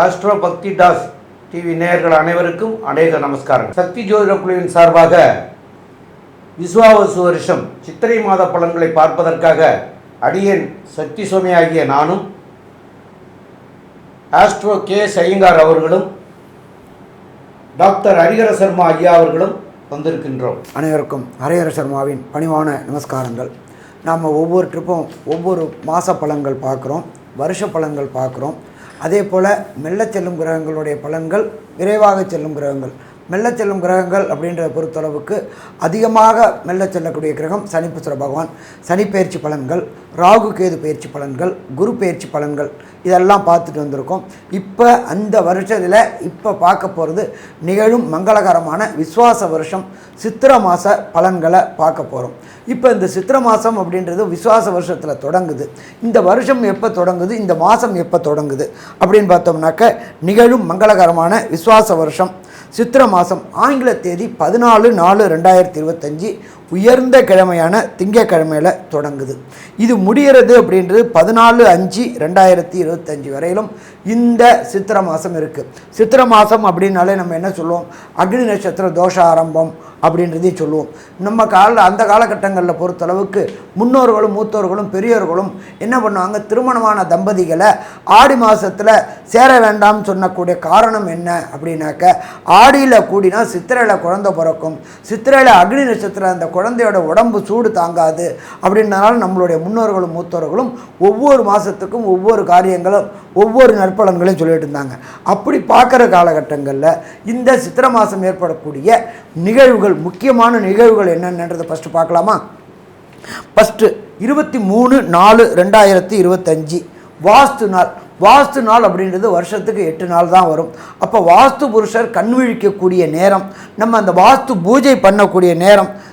Astro பக்தி Das TV நேயர்கள் அனைவருக்கும் அநேக நமஸ்காரம் சக்தி ஜோதிட குழுவின் சார்பாக விஸ்வாவசு வருஷம் சித்திரை மாத பலன்களை பார்ப்பதற்காக அடியேன் சக்தி சுவாமி ஆகிய நானும் ஆஸ்ட்ரோ கே சையங்கார் அவர்களும் டாக்டர் ஹரிகர சர்மா ஐயா அவர்களும் வந்திருக்கின்றோம். அனைவருக்கும் ஹரிஹர சர்மாவின் பணிவான நமஸ்காரங்கள். நாம் ஒவ்வொரு ட்ரிப்பும் ஒவ்வொரு மாத பலன்கள் பார்க்குறோம் வருஷ பலன்கள் பார்க்குறோம். அதே போல் மெல்ல செல்லும் கிரகங்களுடைய பலன்கள் விரைவாக செல்லும் கிரகங்கள். மெல்ல செல்லும் கிரகங்கள் அப்படின்றத பொறுத்தளவுக்கு அதிகமாக மெல்ல செல்லக்கூடிய கிரகம் சனிப்புத்திர பகவான். சனி பயிற்சி பலன்கள் ராகு கேது பயிற்சி பலன்கள் குரு பயிற்சி பலன்கள் இதெல்லாம் பார்த்துட்டு வந்திருக்கோம். இப்போ அந்த வருஷத்தில் இப்போ பார்க்க போகிறது நிகழும் மங்களகரமான விஸ்வாச வருஷம் சித்திர மாத பலன்களை பார்க்க போகிறோம் இப்போ இந்த சித்திர மாதம் அப்படின்றது விசுவாச வருஷத்தில் தொடங்குது. இந்த வருஷம் எப்போ தொடங்குது? இந்த மாதம் எப்போ தொடங்குது? அப்படின்னு பார்த்தோம்னாக்க நிகழும் மங்களகரமான விசுவாச வருஷம். சித்திர மாதம் ஆங்கில தேதி பதினாலு நாலு ரெண்டாயிரத்தி இருபத்தஞ்சி உயர்ந்த கிழமையான திங்கக்கிழமையில் தொடங்குது. இது முடிகிறது அப்படின்றது பதினாலு அஞ்சு ரெண்டாயிரத்தி இருபத்தஞ்சி வரையிலும் இந்த சித்திர மாதம் இருக்குது சித்திர மாதம் அப்படின்னாலே நம்ம என்ன சொல்லுவோம்? அக்னி நட்சத்திர தோஷ ஆரம்பம் அப்படின்றதே சொல்லுவோம். நம்ம கால அந்த காலகட்டங்களில் பொறுத்தளவுக்கு முன்னோர்களும் மூத்தோர்களும் பெரியோர்களும் என்ன பண்ணுவாங்க? திருமணமான தம்பதிகளை ஆடி மாதத்தில் சேர வேண்டாம்னு சொன்னக்கூடிய காரணம் என்ன அப்படின்னாக்க ஆடியில் கூடினா சித்திரையில் குழந்தை பிறக்கும். சித்திரையில் அக்னி நட்சத்திரம் அந்த குழந்தை குழந்தையோட உடம்பு சூடு தாங்காது அப்படின்றனால நம்மளுடைய முன்னோர்களும் மூத்தோர்களும் ஒவ்வொரு மாதத்துக்கும் ஒவ்வொரு காரியங்களும் ஒவ்வொரு நற்பலன்களையும் சொல்லிட்டு இருந்தாங்க. அப்படி பார்க்குற காலகட்டங்களில் இந்த சித்திரை மாதம் ஏற்படக்கூடிய நிகழ்வுகள் முக்கியமான நிகழ்வுகள் என்னென்னன்றதை ஃபஸ்ட்டு பார்க்கலாமா? ஃபஸ்ட்டு இருபத்தி மூணு நாலு ரெண்டாயிரத்தி இருபத்தஞ்சி. வாஸ்து நாள். வாஸ்து நாள் அப்படின்றது வருஷத்துக்கு எட்டு நாள் தான் வரும். அப்போ வாஸ்து புருஷர் கண் விழிக்கக்கூடிய நேரம் நம்ம அந்த வாஸ்து பூஜை பண்ணக்கூடிய நேரம்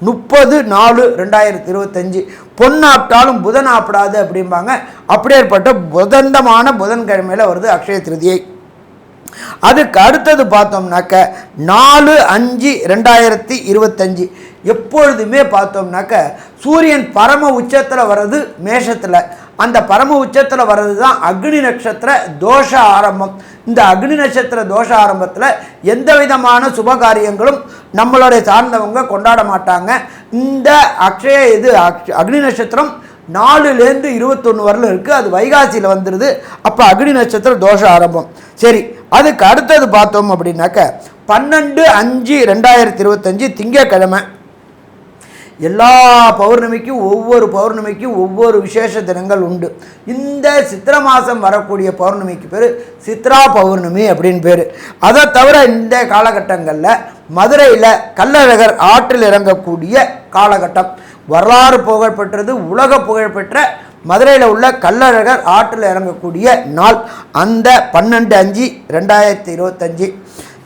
முப்பது நாலு ரெண்டாயிரத்தி இருபத்தஞ்சி. பொன்னாப்டாலும் புதன் ஆப்பிடாது அப்படிம்பாங்க. அப்படியேற்பட்ட புதந்தமான புதன்கிழமையில் வருது அக்ஷய திருதியை. அதுக்கு அடுத்தது பார்த்தோம்னாக்க நாலு அஞ்சு ரெண்டாயிரத்தி இருபத்தஞ்சி. எப்பொழுதுமே பார்த்தோம்னாக்க சூரியன் பரம உச்சத்தில் வர்றது மேஷத்தில். அந்த பரம உச்சத்தில் வர்றது தான் அக்னி நட்சத்திர தோஷ ஆரம்பம். இந்த அக்னி நட்சத்திர தோஷ ஆரம்பத்தில் எந்த விதமான சுப காரியங்களும் நம்மளுடைய சார்ந்தவங்க கொண்டாட மாட்டாங்க. இந்த அக்ஷய இது அக்ஷ- அக்னி நட்சத்திரம் நாலுலேருந்து இருபத்தொன்று வரலும் இருக்குது அது வைகாசியில் வந்துடுது அப்போ அக்னி நட்சத்திரம் தோஷ ஆரம்பம். சரி அதுக்கு அடுத்தது பார்த்தோம் அப்படின்னாக்க பன்னெண்டு அஞ்சு ரெண்டாயிரத்தி இருபத்தஞ்சி திங்கக்கிழமை எல்லா பௌர்ணமிக்கும் ஒவ்வொரு பௌர்ணமிக்கும் ஒவ்வொரு விசேஷ தினங்கள் உண்டு. இந்த சித்திரை மாதம் வரக்கூடிய பௌர்ணமிக்கு பேர் சித்ரா பௌர்ணமி அப்படின்னு பேர். அதை தவிர இந்த காலகட்டங்களில் மதுரையில் கள்ளழகர் ஆற்றில் இறங்கக்கூடிய காலகட்டம். வரலாறு புகழ்பெற்றது உலக புகழ்பெற்ற மதுரையில் உள்ள கள்ளழகர் ஆற்றில் இறங்கக்கூடிய நாள். அந்த பன்னெண்டு அஞ்சு ரெண்டாயிரத்தி இருபத்தஞ்சி.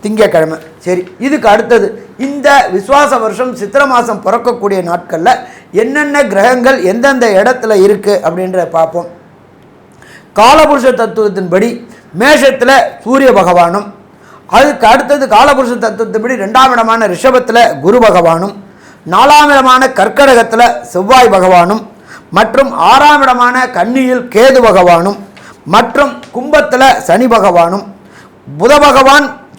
திங்கக்கிழமை சரி இதுக்கு அடுத்தது இந்த விஸ்வாச வருஷம் சித்திரை மாதம் பிறக்கக்கூடிய நாட்களில் என்னென்ன கிரகங்கள் எந்தெந்த இடத்துல இருக்குது அப்படின்ற பார்ப்போம். காலபுருஷ தத்துவத்தின்படி மேஷத்தில் சூரிய பகவானும் அதுக்கு அடுத்தது காலபுருஷ தத்துவத்தின்படி ரெண்டாம் இடமான ரிஷபத்தில் குரு பகவானும் நாலாம் இடமான கர்க்கடகத்தில் செவ்வாய் பகவானும் மற்றும் ஆறாம் இடமான கன்னியில் கேது பகவானும் மற்றும் கும்பத்தில் சனி பகவானும் புத பகவான்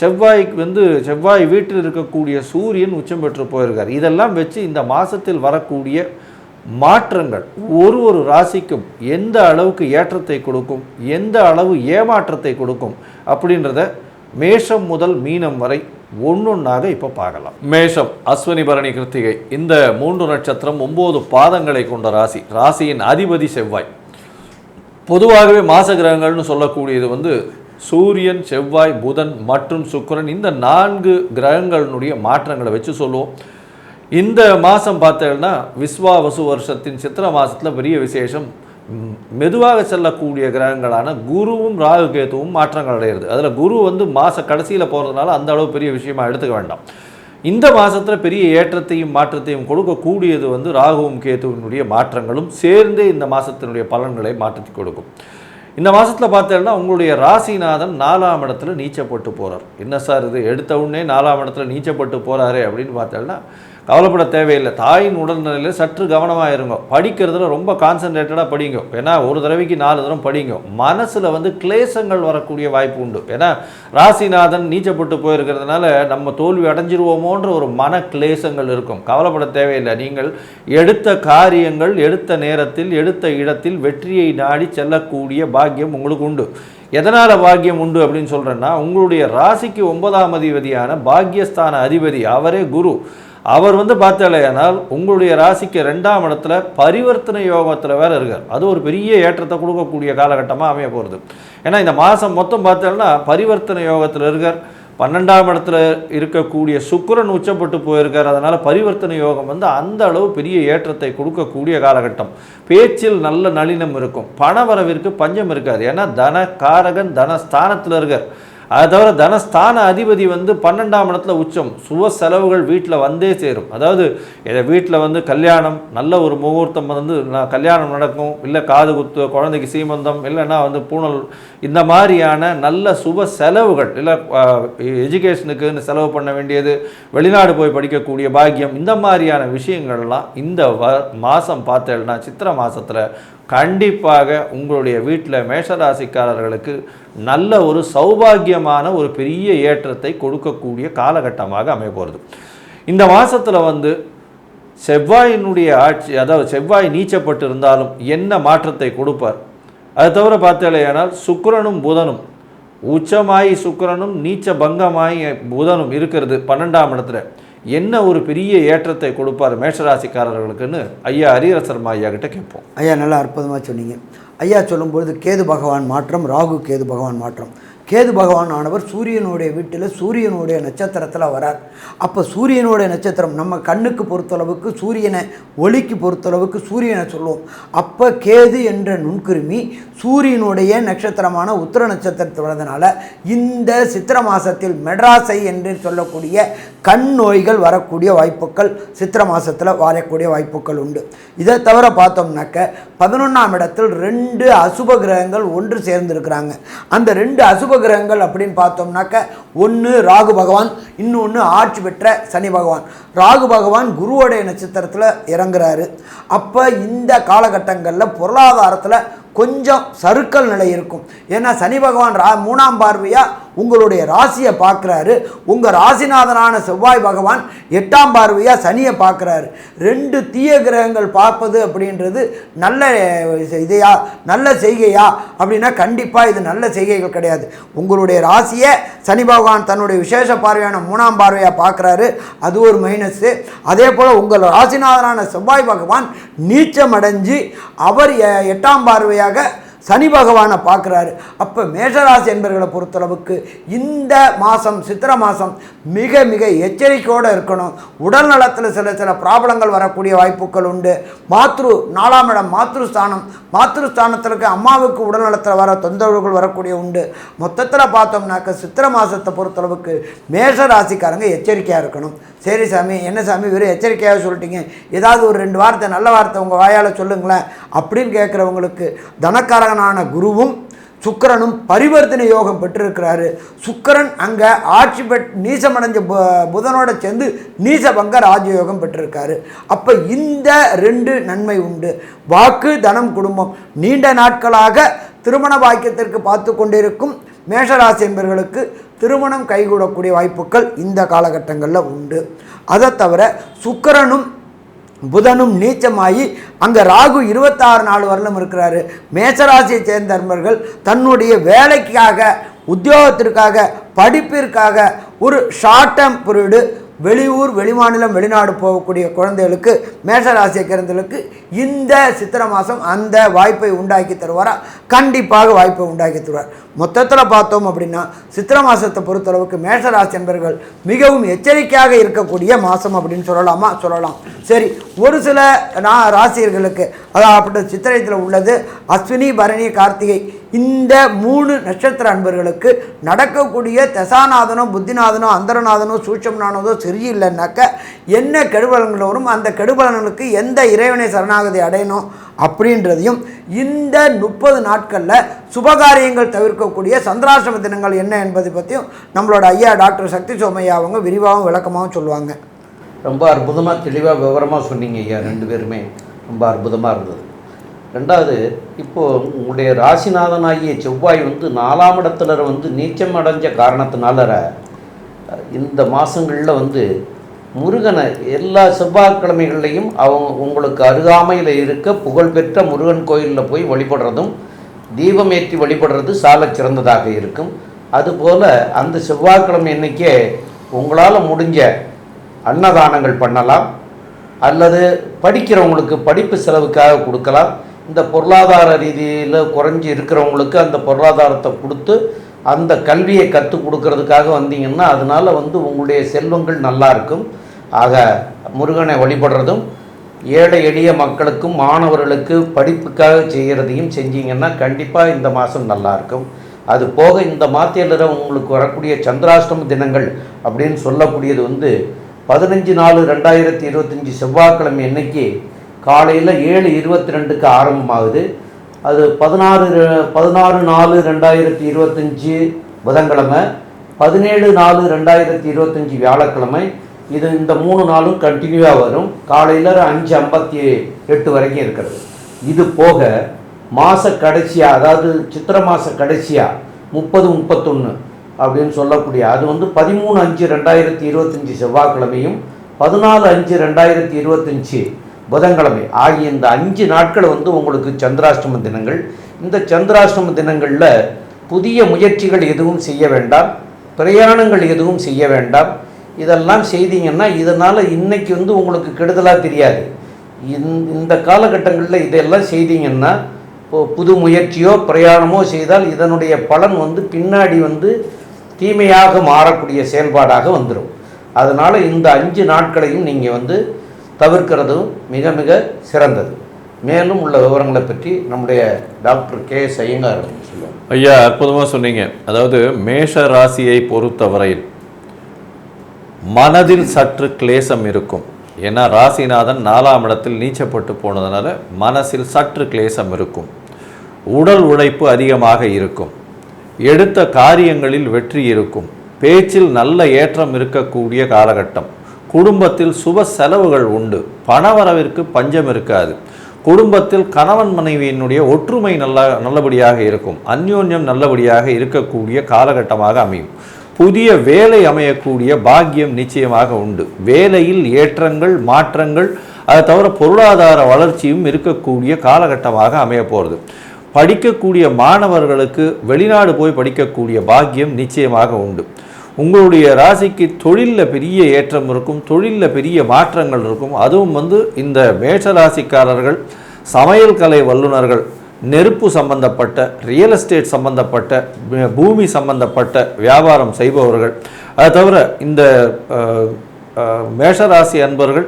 செவ்வாய்க்கு வந்து செவ்வாய் வீட்டில் இருக்கக்கூடிய சூரியன் உச்சம் பெற்று போயிருக்கார். இதெல்லாம் வச்சு இந்த மாதத்தில் வரக்கூடிய மாற்றங்கள் ஒரு ஒரு ராசிக்கும் எந்த அளவுக்கு ஏற்றத்தை கொடுக்கும் எந்த அளவு ஏமாற்றத்தை கொடுக்கும் அப்படின்றத மேஷம் முதல் மீனம் வரை ஒன்றொன்னாக இப்போ பார்க்கலாம். மேஷம் அஸ்வினி பரணி கிருத்திகை இந்த மூன்று நட்சத்திரம் ஒம்பது பாதங்களை கொண்ட ராசி ராசியின் அதிபதி செவ்வாய். பொதுவாகவே மாச கிரகங்கள்னு சொல்லக்கூடியது வந்து சூரியன் செவ்வாய் புதன் மற்றும் சுக்கிரன் இந்த நான்கு கிரகங்களினுடைய மாற்றங்களை வச்சு சொல்லுவோம். இந்த மாதம் பார்த்தேன்னா விஸ்வாவசு வருஷத்தின் சித்திர மாதத்தில் பெரிய விசேஷம். மெதுவாக செல்லக்கூடிய கிரகங்களான குருவும் ராகு கேதுவும் மாற்றங்கள் அடையிறது. அதில் குரு வந்து மாத கடைசியில் போகிறதுனால அந்த அளவு பெரிய விஷயமா எடுத்துக்க வேண்டாம். இந்த மாதத்தில் பெரிய ஏற்றத்தையும் மாற்றத்தையும் கொடுக்கக்கூடியது வந்து ராகுவும் கேதுவினுடைய மாற்றங்களும் சேர்ந்தே இந்த மாதத்தினுடைய பலன்களை மாற்றத்தை கொடுக்கும். இந்த மாதத்தில் பார்த்தேன்னா உங்களுடைய ராசிநாதன் நாலாம் இடத்துல நீச்சப்பட்டு போகிறார் என்ன சார் இது? எடுத்த உடனே நாலாம் இடத்துல நீச்சப்பட்டு போகிறாரு அப்படின்னு பார்த்தேன்னா கவலைப்பட தேவையில்லை. தாயின் உடல்நிலையில் சற்று கவனமாக இருங்க. படிக்கிறதுல ரொம்ப கான்சன்ட்ரேட்டடாக படிங்க. ஏன்னா ஒரு தடவைக்கு நாலு தரம் படிங்க. மனசில் வந்து கிளேசங்கள் வரக்கூடிய வாய்ப்பு உண்டு. ஏன்னா ராசிநாதன் நீச்சப்பட்டு போயிருக்கிறதுனால நம்ம தோல்வி அடைஞ்சிருவோமோன்ற ஒரு மன கிளேசங்கள் இருக்கும். கவலைப்பட தேவையில்லை. நீங்கள் எடுத்த காரியங்கள் எடுத்த நேரத்தில் எடுத்த இடத்தில் வெற்றியை நாடி செல்லக்கூடிய பாக்கியம் உங்களுக்கு உண்டு. எதனால் பாக்கியம் உண்டு அப்படின்னு சொல்கிறேன்னா உங்களுடைய ராசிக்கு ஒன்பதாம் அதிபதியான பாக்கியஸ்தான அதிபதி அவரே குரு. அவர் வந்து பார்த்தாலேயானால் உங்களுடைய ராசிக்கு ரெண்டாம் இடத்துல பரிவர்த்தனை யோகத்தில் வேற இருக்கார். அது ஒரு பெரிய ஏற்றத்தை கொடுக்கக்கூடிய காலகட்டமாக அமைய போகிறது ஏன்னா இந்த மாதம் மொத்தம் பார்த்தோம்னா பரிவர்த்தனை யோகத்தில் இருக்கார். பன்னெண்டாம் இடத்துல இருக்கக்கூடிய சுக்கரன் உச்சப்பட்டு போயிருக்கார். அதனால் பரிவர்த்தனை யோகம் வந்து அந்த அளவு பெரிய ஏற்றத்தை கொடுக்கக்கூடிய காலகட்டம். பேச்சில் நல்ல நளினம் இருக்கும். பணவரவிற்கு பஞ்சம் இருக்காது. ஏன்னா தன காரகன் தனஸ்தானத்தில் இருக்கார். அதை தவிர தனஸ்தான அதிபதி வந்து பன்னெண்டாம் இடத்துல உச்சம் சுவ செலவுகள் வீட்டில் வந்தே சேரும். அதாவது இதை வீட்டில் வந்து கல்யாணம் நல்ல ஒரு முகூர்த்தம் வந்து நான் கல்யாணம் நடக்கும். இல்லை காது குத்து குழந்தைக்கு சீமந்தம் இல்லைன்னா வந்து பூணல் இந்த மாதிரியான நல்ல சுப செலவுகள் இல்லை எஜுகேஷனுக்குன்னு செலவு பண்ண வேண்டியது வெளிநாடு போய் படிக்கக்கூடிய பாக்கியம் இந்த மாதிரியான விஷயங்கள்லாம் இந்த வ மாதம் பார்த்தேன்னா சித்திரை மாதத்தில் கண்டிப்பாக உங்களுடைய வீட்டில் மேஷராசிக்காரர்களுக்கு நல்ல ஒரு சௌபாகியமான ஒரு பெரிய ஏற்றத்தை கொடுக்கக்கூடிய காலகட்டமாக அமைய போகிறது இந்த மாதத்தில் வந்து செவ்வாயினுடைய ஆட்சி அதாவது செவ்வாய் நீச்சப்பட்டு இருந்தாலும் என்ன மாற்றத்தை கொடுப்பார்? அது தவிர பார்த்தாலேயானால் சுக்கரனும் புதனும் உச்சமாயி சுக்கரனும் நீச்ச பங்கமாயி புதனும் இருக்கிறது பன்னெண்டாம் இடத்துல. என்ன ஒரு பெரிய ஏற்றத்தை கொடுப்பார் மேஷராசிக்காரர்களுக்குன்னு ஐயா ஹரிஹரசர்மா ஐயா கிட்ட கேட்போம். ஐயா நல்லா அற்புதமாக சொன்னீங்க. ஐயா சொல்லும்பொழுது கேது பகவான் மாற்றம் ராகு கேது பகவான் மாற்றம். கேது பகவான் ஆனவர் சூரியனுடைய வீட்டில் சூரியனுடைய நட்சத்திரத்தில் வரார். அப்போ சூரியனுடைய நட்சத்திரம் நம்ம கண்ணுக்கு பொறுத்தளவுக்கு சூரியனை ஒளிக்கு பொறுத்தளவுக்கு சூரியனை சொல்லுவோம். அப்போ கேது என்ற நுண்கிருமி சூரியனுடைய நட்சத்திரமான உத்திர நட்சத்திரத்தில் வரதுனால இந்த சித்திர மாதத்தில் மெட்ராஸை என்று சொல்லக்கூடிய கண் நோய்கள் வரக்கூடிய வாய்ப்புகள் சித்திர மாதத்தில் வரக்கூடிய வாய்ப்புகள் உண்டு. இதை தவிர பார்த்தோம்னாக்க பதினொன்றாம் இடத்தில் ரெண்டு அசுப கிரகங்கள் ஒன்று சேர்ந்திருக்கிறாங்க. அந்த ரெண்டு அசுப கிரகங்கள் அப்படின்னு பார்த்தோம்னாக்க ஒன்று ராகு பகவான் இன்னொன்று ஆட்சி பெற்ற சனி பகவான். ராகு பகவான் குருவோடைய நட்சத்திரத்தில் இறங்குறாரு. அப்போ இந்த காலகட்டங்களில் பொருளாதாரத்தில் கொஞ்சம் சறுக்கல் நிலை இருக்கும். ஏன்னா சனி பகவான் ரா மூணாம் பார்வையாக உங்களுடைய ராசியை பார்க்குறாரு. உங்கள் ராசிநாதனான செவ்வாய் பகவான் எட்டாம் பார்வையாக சனியை பார்க்குறாரு. ரெண்டு தீய கிரகங்கள் பார்ப்பது அப்படின்றது நல்ல இதையா நல்ல செய்கையா அப்படின்னா கண்டிப்பாக இது நல்ல செய்கைகள் கிடையாது. உங்களுடைய ராசியை சனி பகவான் தன்னுடைய விசேஷ பார்வையான மூணாம் பார்வையாக பார்க்குறாரு. அது ஒரு மைனஸ்ஸு அதே போல் உங்கள் ராசிநாதனான செவ்வாய் பகவான் நீச்சம் அடைஞ்சு அவர் எ- எட்டாம் பார்வையாக உடனடியாக சனி பகவானை பார்க்குறாரு. அப்போ மேஷராசி என்பர்களை பொறுத்தளவுக்கு இந்த மாதம் சித்திர மாதம் மிக மிக எச்சரிக்கையோடு இருக்கணும். உடல் நலத்தில் சில சில ப்ராப்ளங்கள் வரக்கூடிய வாய்ப்புகள் உண்டு. மாத்ரு நாலாம் இடம் மாத்ருஸ்தானம். மாத்ருஸ்தானத்திற்கு இருக்க அம்மாவுக்கு உடல் நலத்தில் வர தொந்தரவுகள் வரக்கூடிய உண்டு. மொத்தத்தில் பார்த்தோம்னாக்க சித்திர மாதத்தை பொறுத்தளவுக்கு மேஷ ராசிக்காரங்க எச்சரிக்கையாக இருக்கணும். சரி சாமி என்ன சாமி வெறும் எச்சரிக்கையாக சொல்லிட்டீங்க. ஏதாவது ஒரு ரெண்டு வார்த்தை நல்ல வார்த்தை உங்கள் வாயால் சொல்லுங்களேன் அப்படின்னு கேட்குறவங்களுக்கு தனக்காரகனான குருவும் சுக்கிரனும் பரிவர்த்தனை யோகம் பெற்றிருக்கிறாரு. சுக்கரன் அங்கே ஆட்சி பெட் நீசமடைஞ்ச பு- புதனோட சேர்ந்து நீசபங்க ராஜயோகம் பெற்றிருக்காரு. அப்போ இந்த ரெண்டு நன்மை உண்டு. வாக்கு தனம் குடும்பம் நீண்ட நாட்களாக திருமண பாக்கியத்திற்கு பார்த்து கொண்டிருக்கும் மேஷராசி என்பவர்களுக்கு திருமணம் கைகூடக்கூடிய வாய்ப்புகள் இந்த காலகட்டங்களில் உண்டு. அதை தவிர சுக்கிரனும் புதனும் நீச்சமாகி அங்கே ராகு இருபத்தாறு நாள் வரலும் இருக்கிறாரு. மேசராசியை சேர்ந்த நண்பர்கள் தன்னுடைய வேலைக்காக உத்தியோகத்திற்காக படிப்பிற்காக ஒரு ஷார்ட் டேர்ம் பீரியடு வெளியூர் வெளிமாநிலம் வெளிநாடு போகக்கூடிய குழந்தைகளுக்கு மேஷராசியை சேர்ந்தவர்களுக்கு இந்த சித்திரை மாதம் அந்த வாய்ப்பை உண்டாக்கி தருவாரா? கண்டிப்பாக வாய்ப்பை உண்டாக்கி தருவார். மொத்தத்தில் பார்த்தோம் அப்படின்னா சித்திரை மாதத்தை பொறுத்தளவுக்கு மேஷராசி என்பர்கள் மிகவும் எச்சரிக்கையாக இருக்கக்கூடிய மாதம் அப்படின்னு சொல்லலாமா? சொல்லலாம். சரி ஒரு சில நான் ராசியர்களுக்கு அதாவது சித்திரத்தில் உள்ளது அஸ்வினி பரணி கார்த்திகை இந்த மூணு நட்சத்திர அன்பர்களுக்கு நடக்கக்கூடிய தசாநாதனோ புத்திநாதனோ அந்தரநாதனோ சூட்சம்நாதனோ சரியில்லைன்னாக்க என்ன கெடுபலன்கள் வரும் அந்த கெடுபலன்களுக்கு எந்த இறைவனை சரணாகதி அடையணும் அப்படின்றதையும் இந்த முப்பது நாட்களில் சுபகாரியங்கள் தவிர்க்கக்கூடிய சந்திராசிரம தினங்கள் என்ன என்பதை பற்றியும் நம்மளோட ஐயா டாக்டர் சக்தி சோமையா அவங்க விரிவாகவும் விளக்கமாகவும் சொல்லுவாங்க. ரொம்ப அற்புதமாக தெளிவாக விவரமாக சொன்னீங்க ஐயா ரெண்டு பேருமே. ரொம்ப அற்புதமாக இருந்தது. ரெண்டாவது இப்போது உங்களுடைய ராசிநாதனாகிய செவ்வாய் வந்து நாலாம் இடத்துல வந்து நீச்சம் அடைஞ்ச காரணத்தினால இந்த மாதங்களில் வந்து முருகனை எல்லா செவ்வாய்க்கிழமைகள்லையும் அவங்க உங்களுக்கு அருகாமையில் இருக்க புகழ்பெற்ற முருகன் கோயிலில் போய் வழிபடுறதும் தீபம் ஏற்றி வழிபடுறது சால சிறந்ததாக இருக்கும். அதுபோல் அந்த செவ்வாய்க்கிழமை இன்றைக்கே உங்களால் முடிஞ்ச அன்னதானங்கள் பண்ணலாம். அல்லது படிக்கிறவங்களுக்கு படிப்பு செலவுக்காக கொடுக்கலாம். இந்த பொருளாதார ரீதியில் குறைஞ்சி இருக்கிறவங்களுக்கு அந்த பொருளாதாரத்தை கொடுத்து அந்த கல்வியை கற்றுக் கொடுக்கறதுக்காக வந்தீங்கன்னா அதனால் வந்து உங்களுடைய செல்வங்கள் நல்லா இருக்கும். ஆக முருகனை வழிபடுறதும் ஏழை எளிய மக்களுக்கும் மாணவர்களுக்கு படிப்புக்காக செய்கிறதையும் செஞ்சீங்கன்னா கண்டிப்பாக இந்த மாதம் நல்லா இருக்கும் அது போக இந்த மாத்தியில் உங்களுக்கு வரக்கூடிய சந்திராஷ்டம தினங்கள் அப்படின்னு சொல்லக்கூடியது வந்து பதினஞ்சு நாலு ரெண்டாயிரத்தி இருபத்தஞ்சி செவ்வாய்க்கிழமை அன்னைக்கு காலையில் ஏழு இருபத்தி ரெண்டுக்கு ஆரம்பமாகுது. அது பதினாறு பதினாறு நாலு ரெண்டாயிரத்தி இருபத்தஞ்சி புதன்கிழமை பதினேழு நாலு ரெண்டாயிரத்தி இருபத்தஞ்சி வியாழக்கிழமை இது இந்த மூணு நாளும் கண்டினியூவாக வரும். காலையில் அஞ்சு ஐம்பத்தி எட்டு வரைக்கும் இருக்கிறது. இது போக மாத கடைசியாக அதாவது சித்திரை மாத கடைசியாக முப்பது முப்பத்தொன்று அப்படின்னு சொல்லக்கூடிய அது வந்து பதிமூணு அஞ்சு ரெண்டாயிரத்தி இருபத்தஞ்சி செவ்வாய்க்கிழமையும் பதினாலு அஞ்சு ரெண்டாயிரத்தி இருபத்தஞ்சி புதன்கிழமை ஆகிய இந்த அஞ்சு நாட்கள் வந்து உங்களுக்கு சந்திராஷ்டம தினங்கள். இந்த சந்திராஷ்டம தினங்களில் புதிய முயற்சிகள் எதுவும் செய்ய வேண்டாம். பிரயாணங்கள் எதுவும் செய்ய வேண்டாம். இதெல்லாம் செய்தீங்கன்னா இதனால் இன்றைக்கி வந்து உங்களுக்கு கெடுதலாக தெரியாது. இந்த இந்த காலகட்டங்களில் இதெல்லாம் செய்தீங்கன்னா இப்போ புது முயற்சியோ பிரயாணமோ செய்தால் இதனுடைய பலன் வந்து பின்னாடி வந்து தீமையாக மாறக்கூடிய செயல்பாடாக வந்துடும் அதனால் இந்த அஞ்சு நாட்களையும் நீங்கள் வந்து தவிர்க்கிறதும் மிக மிக சிறந்தது. மேலும் உள்ள விவரங்களை பற்றி நம்முடைய டாக்டர் கே எஸ் ஐயங்கார் ஐயா அற்புதமாக சொன்னீங்க. அதாவது மேஷ ராசியை பொறுத்தவரையில் மனதில் சற்று கிளேசம் இருக்கும். ஏன்னா ராசிநாதன் நாலாம் இடத்தில் நீச்சப்பட்டு போனதுனால மனசில் சற்று கிளேசம் இருக்கும். உடல் உழைப்பு அதிகமாக இருக்கும். எடுத்த காரியங்களில் வெற்றி இருக்கும். பேச்சில் நல்ல ஏற்றம் இருக்கக்கூடிய காலகட்டம். குடும்பத்தில் சுப செலவுகள் உண்டு. பணவரவிற்கு பஞ்சம் இருக்காது. குடும்பத்தில் கணவன் மனைவியினுடைய ஒற்றுமை நல்ல நல்லபடியாக இருக்கும். அந்யோன்யம் நல்லபடியாக இருக்கக்கூடிய காலகட்டமாக அமையும். புதிய வேலை அமையக்கூடிய பாக்கியம் நிச்சயமாக உண்டு. வேலையில் ஏற்றங்கள் மாற்றங்கள் அதை தவிர பொருளாதார வளர்ச்சியும் இருக்கக்கூடிய காலகட்டமாக அமைய போகிறது படிக்கக்கூடிய மாணவர்களுக்கு வெளிநாடு போய் படிக்கக்கூடிய பாக்கியம் நிச்சயமாக உண்டு. உங்களுடைய ராசிக்கு தொழிலில் பெரிய ஏற்றம் இருக்கும் தொழிலில் பெரிய மாற்றங்கள் இருக்கும். அதுவும் வந்து இந்த மேஷ ராசிக்காரர்கள் சமையல் கலை வல்லுநர்கள் நெருப்பு சம்பந்தப்பட்ட ரியல் எஸ்டேட் சம்பந்தப்பட்ட பூமி சம்பந்தப்பட்ட வியாபாரம் செய்பவர்கள். அது தவிர இந்த மேஷராசி அன்பர்கள்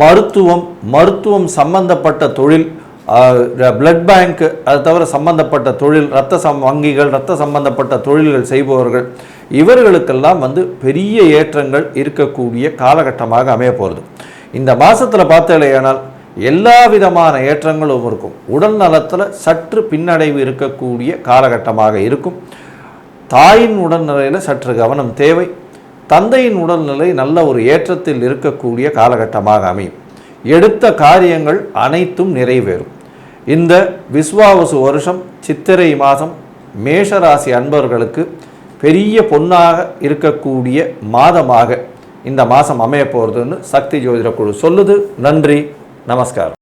மருத்துவம் மருத்துவம் சம்பந்தப்பட்ட தொழில் பிளட் பேங்க் அது தவிர சம்பந்தப்பட்ட தொழில் இரத்த சம் வங்கிகள் இரத்த சம்பந்தப்பட்ட தொழில்கள் செய்பவர்கள் இவர்களுக்கெல்லாம் வந்து பெரிய ஏற்றங்கள் இருக்கக்கூடிய காலகட்டமாக அமைய போகிறது இந்த மாதத்தில் பார்த்தலையானால் எல்லா விதமான ஏற்றங்களும் இருக்கும். உடல் நலத்தில் சற்று பின்னடைவு இருக்கக்கூடிய காலகட்டமாக இருக்கும். தாயின் உடல்நிலையில் சற்று கவனம் தேவை. தந்தையின் உடல்நிலை நல்ல ஒரு ஏற்றத்தில் இருக்கக்கூடிய காலகட்டமாக அமையும். எடுத்த காரியங்கள் அனைத்தும் நிறைவேறும். இந்த விஸ்வாவசு வருஷம் சித்திரை மாதம் மேஷராசி அன்பர்களுக்கு பெரிய பொன்னாக இருக்கக்கூடிய மாதமாக இந்த மாதம் அமைய போகிறதுன்னு சக்தி ஜோதிட குழு சொல்லுது. நன்றி. நமஸ்காரம்